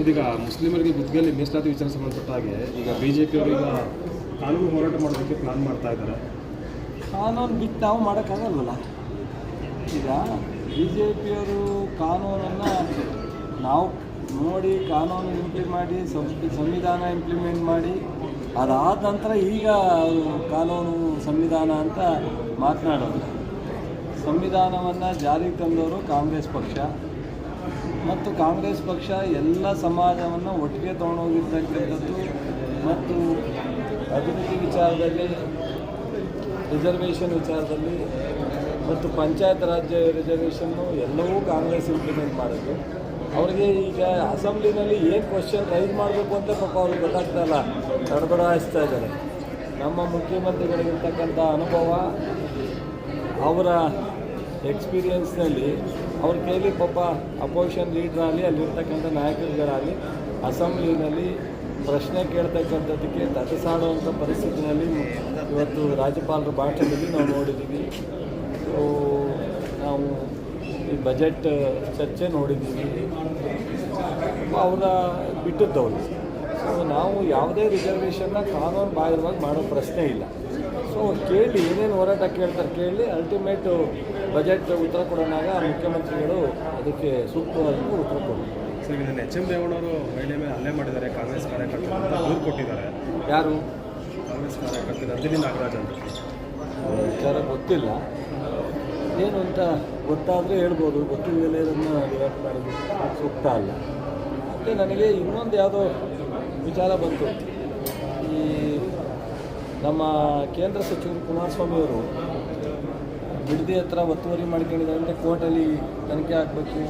ಇದೀಗ ಮುಸ್ಲಿಮರಿಗೆ ಗುದ್ಗಲ್ಲಿ ಮೀಸಲಾತಿ ವಿಚಾರ ಸಂಬಂಧಪಟ್ಟ ಹಾಗೆ ಈಗ ಬಿ ಜೆ ಪಿ ಈಗ ಕಾನೂನು ಹೋರಾಟ ಮಾಡೋದಕ್ಕೆ ಪ್ಲಾನ್ ಮಾಡ್ತಾ ಇದ್ದಾರೆ. ಕಾನೂನು ಬಿಟ್ಟು ನಾವು ಮಾಡೋಕ್ಕಾಗಲ್ವಲ್ಲ? ಈಗ ಬಿ ಜೆ ಪಿಯವರು ಕಾನೂನನ್ನು ನಾವು ನೋಡಿ ಕಾನೂನು ಇಂಪ್ಲಿಮೆಂಟ್ ಮಾಡಿ ಸಂವಿ- ಸಂವಿಧಾನ ಇಂಪ್ಲಿಮೆಂಟ್ ಮಾಡಿ, ಅದಾದ ನಂತರ ಈಗ ಕಾನೂನು ಸಂವಿಧಾನ ಅಂತ ಮಾತನಾಡೋದು. ಸಂವಿಧಾನವನ್ನು ಜಾರಿಗೆ ತಂದವರು ಕಾಂಗ್ರೆಸ್ ಪಕ್ಷ. ಮತ್ತು ಕಾಂಗ್ರೆಸ್ ಪಕ್ಷ ಎಲ್ಲ ಸಮಾಜವನ್ನು ಒಟ್ಟಿಗೆ ತೊಗೊಂಡೋಗಿರ್ತಕ್ಕಂಥದ್ದು ಮತ್ತು ಅಭಿವೃದ್ಧಿ ವಿಚಾರದಲ್ಲಿ ರಿಸರ್ವೇಷನ್ ವಿಚಾರದಲ್ಲಿ ಮತ್ತು ಪಂಚಾಯತ್ ರಾಜ್ಯ ರಿಸರ್ವೇಷನ್ನು ಎಲ್ಲವೂ ಕಾಂಗ್ರೆಸ್ ಇಂಪ್ಲಿಮೆಂಟ್ ಮಾಡಿದ್ರು ಅವರಿಗೆ ಈಗ ಅಸೆಂಬ್ಲಿನಲ್ಲಿ ಏನು ಕ್ವಶನ್ ರೈಸ್ ಮಾಡಬೇಕು ಅಂತ ಪಾಪ ಅವ್ರಿಗೆ ಗೊತ್ತಾಗ್ತಾ ಇಲ್ಲ. ತಡಬಡಾಯಿಸ್ತಾ ಇದ್ದಾರೆ. ನಮ್ಮ ಮುಖ್ಯಮಂತ್ರಿಗಳಿಗಿರ್ತಕ್ಕಂಥ ಅನುಭವ ಅವರ ಎಕ್ಸ್ಪೀರಿಯನ್ಸ್ನಲ್ಲಿ ಅವ್ರ ಕೈಲಿ ಪಾಪ ಅಪೋಸಿಷನ್ ಲೀಡರ್ ಆಗಲಿ ಅಲ್ಲಿರ್ತಕ್ಕಂಥ ನಾಯಕರುಗಳಾಗಲಿ ಅಸೆಂಬ್ಲಿನಲ್ಲಿ ಪ್ರಶ್ನೆ ಕೇಳ್ತಕ್ಕಂಥದ್ದಕ್ಕೆ ತಟಸಾಡುವಂಥ ಪರಿಸ್ಥಿತಿನಲ್ಲಿ ಇವತ್ತು ರಾಜ್ಯಪಾಲರ ಭಾಷಣದಲ್ಲಿ ನಾವು ನೋಡಿದ್ದೀವಿ. ನಾವು ಈ ಬಜೆಟ್ ಚರ್ಚೆ ನೋಡಿದ್ದೀವಿ. ಅವರ ಬಿಟ್ಟದ್ದವರು. ಸೊ ನಾವು ಯಾವುದೇ ರಿಸರ್ವೇಷನ್ನ ಕಾನೂನು ಬಾಹಿರವಾಗಿ ಮಾಡೋ ಪ್ರಶ್ನೆ ಇಲ್ಲ. ಸೊ ಕೇಳಿ ಏನೇನು ಹೋರಾಟ ಕೇಳ್ತಾರೆ ಕೇಳಿ ಅಲ್ಟಿಮೇಟ್ ಬಜೆಟ್ ಉತ್ತರ ಕೊಡೋಣಾಗ ಮುಖ್ಯಮಂತ್ರಿಗಳು ಅದಕ್ಕೆ ಸೂಕ್ತವಾಗಿ ಉತ್ತರ ಕೊಡ್ತಾರೆ. ಸರ್ ಇದನ್ನು ಎಚ್ ಎಂ ದೇವಣ್ಣವರು ಮಹಿಳೆ ಮೇಲೆ ಹಲ್ಲೆ ಮಾಡಿದ್ದಾರೆ ಕಾಂಗ್ರೆಸ್ ಕಾರ್ಯಕರ್ತರು ಅಂತ ದೂರು ಕೊಟ್ಟಿದ್ದಾರೆ. ಯಾರು? ಕಾಂಗ್ರೆಸ್ ಕಾರ್ಯಕರ್ತರು ಅಂಜಲಿ ನಾಗರಾಜ್ ಅಂತ. ವಿಚಾರ ಗೊತ್ತಿಲ್ಲ. ಏನು ಅಂತ ಗೊತ್ತಾದರೆ ಹೇಳ್ಬೋದು ಗೊತ್ತಿಲ್ಲದೆ ಅದನ್ನು ರಿಯಾಕ್ಟ್ ಮಾಡೋದು ಸೂಕ್ತ ಅಲ್ಲ. ಮತ್ತು ನನಗೆ ಇನ್ನೊಂದು ಯಾವುದೋ ವಿಚಾರ ಬಂತು. ಈ ನಮ್ಮ ಕೇಂದ್ರ ಸಚಿವರು ಕುಮಾರಸ್ವಾಮಿ ಅವರು ಬಿಡದಿ ಹತ್ರ ಒತ್ತುವರಿ ಮಾಡ್ಕೊಂಡಿದ್ದಾರೆ ಅಂದರೆ ಕೋರ್ಟಲ್ಲಿ ತನಿಖೆ ಆಗಬೇಕು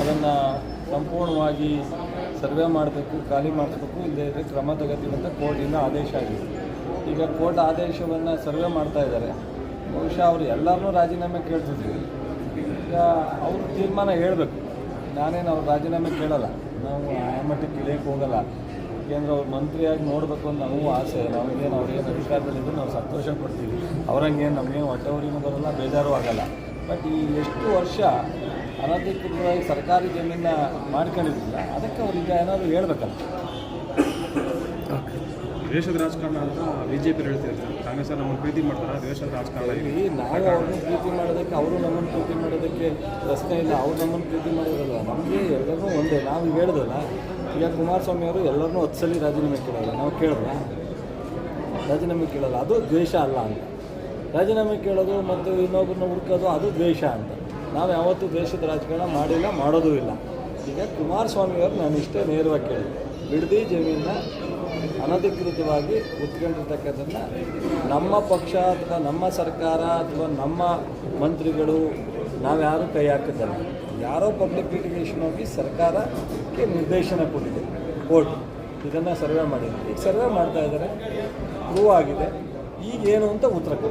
ಅದನ್ನು ಸಂಪೂರ್ಣವಾಗಿ ಸರ್ವೆ ಮಾಡಬೇಕು, ಖಾಲಿ ಮಾಡಿಸ್ಬೇಕು, ಇಲ್ಲದೇ ಇದ್ದರೆ ಕ್ರಮ ತಗೋತೀವಿ ಅಂತ ಕೋರ್ಟಿಂದ ಆದೇಶ ಆಗಿದೆ. ಈಗ ಕೋರ್ಟ್ ಆದೇಶವನ್ನು ಸರ್ವೆ ಮಾಡ್ತಾ ಇದ್ದಾರೆ. ಬಹುಶಃ ಅವರು ಎಲ್ಲರನ್ನೂ ರಾಜೀನಾಮೆ ಕೇಳ್ತಿದ್ವಿ ಈಗ ಅವರು ತೀರ್ಮಾನ ಹೇಳಬೇಕು. ನಾನೇನು ಅವ್ರು ರಾಜೀನಾಮೆ ಕೇಳಲ್ಲ. ನಾವು ಆ ಮಟ್ಟಕ್ಕೆ ಹೋಗಲ್ಲ. ಏಕೆಂದ್ರೆ ಅವ್ರು ಮಂತ್ರಿಯಾಗಿ ನೋಡಬೇಕು ಅಂತ ನಮಗೂ ಆಸೆ. ನಮಗೇನು ಅವ್ರಿಗೇನು ಅಧಿಕಾರದಲ್ಲಿದ್ದು ನಾವು ಸಂತೋಷ ಪಡ್ತೀವಿ. ಅವ್ರಂಗೇನು ನಮಗೇನು ಹೊಟ್ಟೆವರಿಗೂ ಬರೋಲ್ಲ ಬೇಜಾರು ಆಗಲ್ಲ. ಬಟ್ ಈ ಎಷ್ಟು ವರ್ಷ ಅನಧಿಕೃತವಾಗಿ ಸರ್ಕಾರಿ ಜಮೀನ ಮಾಡ್ಕೊಂಡಿದ್ದಿಲ್ಲ ಅದಕ್ಕೆ ಅವ್ರಿಗೆ ಏನಾದರೂ ಹೇಳ್ಬೇಕಲ್ಲ. ದ್ವೇಷದ ರಾಜಕಾರಣ ಅಂತ ಬಿ ಜೆ ಪಿ ಹೇಳ್ತಿದ್ದಾರೆ. ಸರ್ ಕಾಂಗ್ರೆಸ್ ನಮ್ಮನ್ನು ಪ್ರೀತಿ ಮಾಡ್ತಾರೆ? ದೇಶದ ರಾಜಕಾರಣ ಇಲ್ಲಿ ನಾವು ಅವ್ರನ್ನ ಪ್ರೀತಿ ಮಾಡೋದಕ್ಕೆ ಅವರು ನಮ್ಮನ್ನು ಪ್ರೀತಿ ಮಾಡೋದಕ್ಕೆ ಪ್ರಶ್ನೆ ಇಲ್ಲ. ಅವ್ರು ನಮ್ಮನ್ನು ಪ್ರೀತಿ ಮಾಡೋದಿಲ್ಲ. ನಮಗೆ ಎಲ್ಲರೂ ಒಂದೇ. ನಾವು ಹೇಳಿದಲ್ಲ ಈಗ ಕುಮಾರಸ್ವಾಮಿ ಅವರು ಎಲ್ಲರನ್ನೂ ಹತ್ತು ಸಲ ರಾಜೀನಾಮೆ ಕೇಳಲ್ಲ. ನಾವು ಕೇಳಲ್ಲ ರಾಜೀನಾಮೆ ಕೇಳಲ್ಲ. ಅದು ದ್ವೇಷ ಅಲ್ಲ ಅಂತ. ರಾಜೀನಾಮೆ ಕೇಳೋದು ಮತ್ತು ಇನ್ನೊಬ್ಬರನ್ನ ಹುಡುಕೋದು ಅದು ದ್ವೇಷ ಅಂತ. ನಾವು ಯಾವತ್ತೂ ದ್ವೇಷದ ರಾಜಕಾರಣ ಮಾಡಿಲ್ಲ, ಮಾಡೋದೂ ಇಲ್ಲ. ಈಗ ಕುಮಾರಸ್ವಾಮಿ ಅವರು ನಾನು ಇಷ್ಟೇ ನೇರವಾಗಿ ಕೇಳಿದೆ. ಬಿಡದಿ ಜಮೀನ ಅನಧಿಕೃತವಾಗಿ ಉತ್ಕೊಂಡಿರ್ತಕ್ಕಂಥದ್ದನ್ನು ನಮ್ಮ ಪಕ್ಷ ಅಥವಾ ನಮ್ಮ ಸರ್ಕಾರ ಅಥವಾ ನಮ್ಮ ಮಂತ್ರಿಗಳು ನಾವ್ಯಾರೂ ಕೈ ಹಾಕಿದ್ದಲ್ಲ ಯಾರೋ ಪಬ್ಲಿಕ್ ಲಿಟಿಗೇಷನ್ ಹೋಗಿ ಸರ್ಕಾರಕ್ಕೆ ನಿರ್ದೇಶನ ಕೊಟ್ಟಿದೆ, ಕೋರ್ಟ್. ಇದನ್ನು ಸರ್ವೆ ಮಾಡಿದ್ದಾರೆ. ಈಗ ಸರ್ವೆ ಮಾಡ್ತಾ ಇದ್ದಾರೆ, ಪ್ರೂವ್ ಆಗಿದೆ. ಈಗ ಏನು ಅಂತ ಉತ್ತರ ಕೊಡಿ